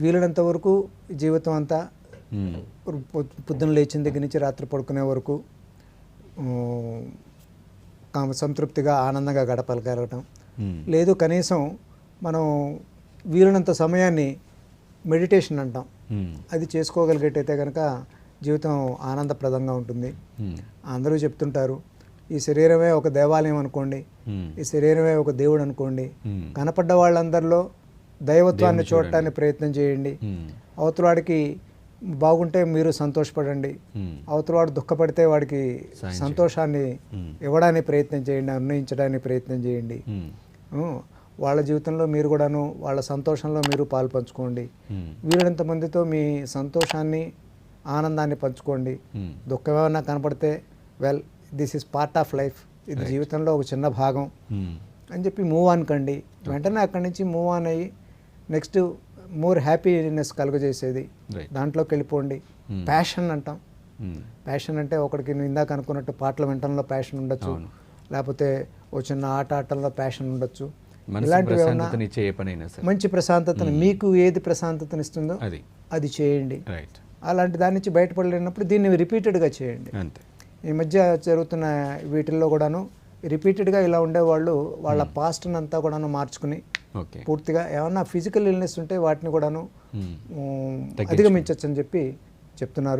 వీలైనంత వరకు జీవితం అంతా మ్మ్. పొ- పొద్దున్న లేచిన దగ్గర నుంచి రాత్రి పడుకునే వరకు సంతృప్తిగా ఆనందంగా గడపగలగటం. లేదు కనీసం మనం వీలైనంత సమయాన్ని మెడిటేషన్ అంటాం. అది చేసుకోగలిగేటైతే కనుక జీవితం ఆనందప్రదంగా ఉంటుంది. అందరూ చెప్తుంటారు ఈ శరీరమే ఒక దేవాలయం అనుకోండి. ఈ శరీరమే ఒక దేవుడు అనుకోండి. కనపడ్డ వాళ్ళందరిలో దైవత్వాన్ని చూడటానికి ప్రయత్నం చేయండి. అవతలవాడికి బాగుంటే మీరు సంతోషపడండి. అవతలవాడు దుఃఖపడితే వాడికి సంతోషాన్ని. ఇవ్వడానికి ప్రయత్నం చేయండి అన్వయించడానికి ప్రయత్నం చేయండి వాళ్ళ జీవితంలో మీరు కూడాను వాళ్ళ సంతోషంలో మీరు పాలు పంచుకోండి. వీలైనంత మందితో మీ సంతోషాన్ని ఆనందాన్ని పంచుకోండి. దుఃఖం ఏమైనా కనపడితే well this is part of life ఇది జీవితంలో ఒక చిన్న భాగం. అని చెప్పి మూవ్ ఆన్ కండి వెంటనే అక్కడి నుంచి మూవ్ ఆన్ అయ్యి నెక్స్ట్ మోర్ హ్యాపీనెస్ కలుగజేసేది. దాంట్లోకి వెళ్ళిపోండి. Hmm. ప్యాషన్ అంటాం. మ్మ్. ప్యాషన్ అంటే ఒకడికి నువ్వు ఇందాక అనుకున్నట్టు పాటలు వినటంలో ప్యాషన్ ఉండొచ్చు. లేకపోతే ఓ చిన్న ఆట ఆటంలో ప్యాషన్ ఉండొచ్చు. ఇలాంటివి మంచి ప్రశాంతతను మీకు ఏది ప్రశాంతతనిస్తుందో అది. అది చేయండి. అలాంటి దాని నుంచి బయటపడలేనప్పుడు దీన్ని రిపీటెడ్గా చేయండి. అంతే. ఈ మధ్య జరుగుతున్న వీటిల్లో కూడాను రిపీటెడ్గా ఇలా ఉండేవాళ్ళు వాళ్ళ పాస్ట్ని అంతా కూడాను మార్చుకుని పూర్తిగా ఏమన్నా ఫిజికల్ ఇల్నెస్ ఉంటే వాటిని కూడాను. అధిగమించవచ్చు అని చెప్పి చెప్తున్నారు.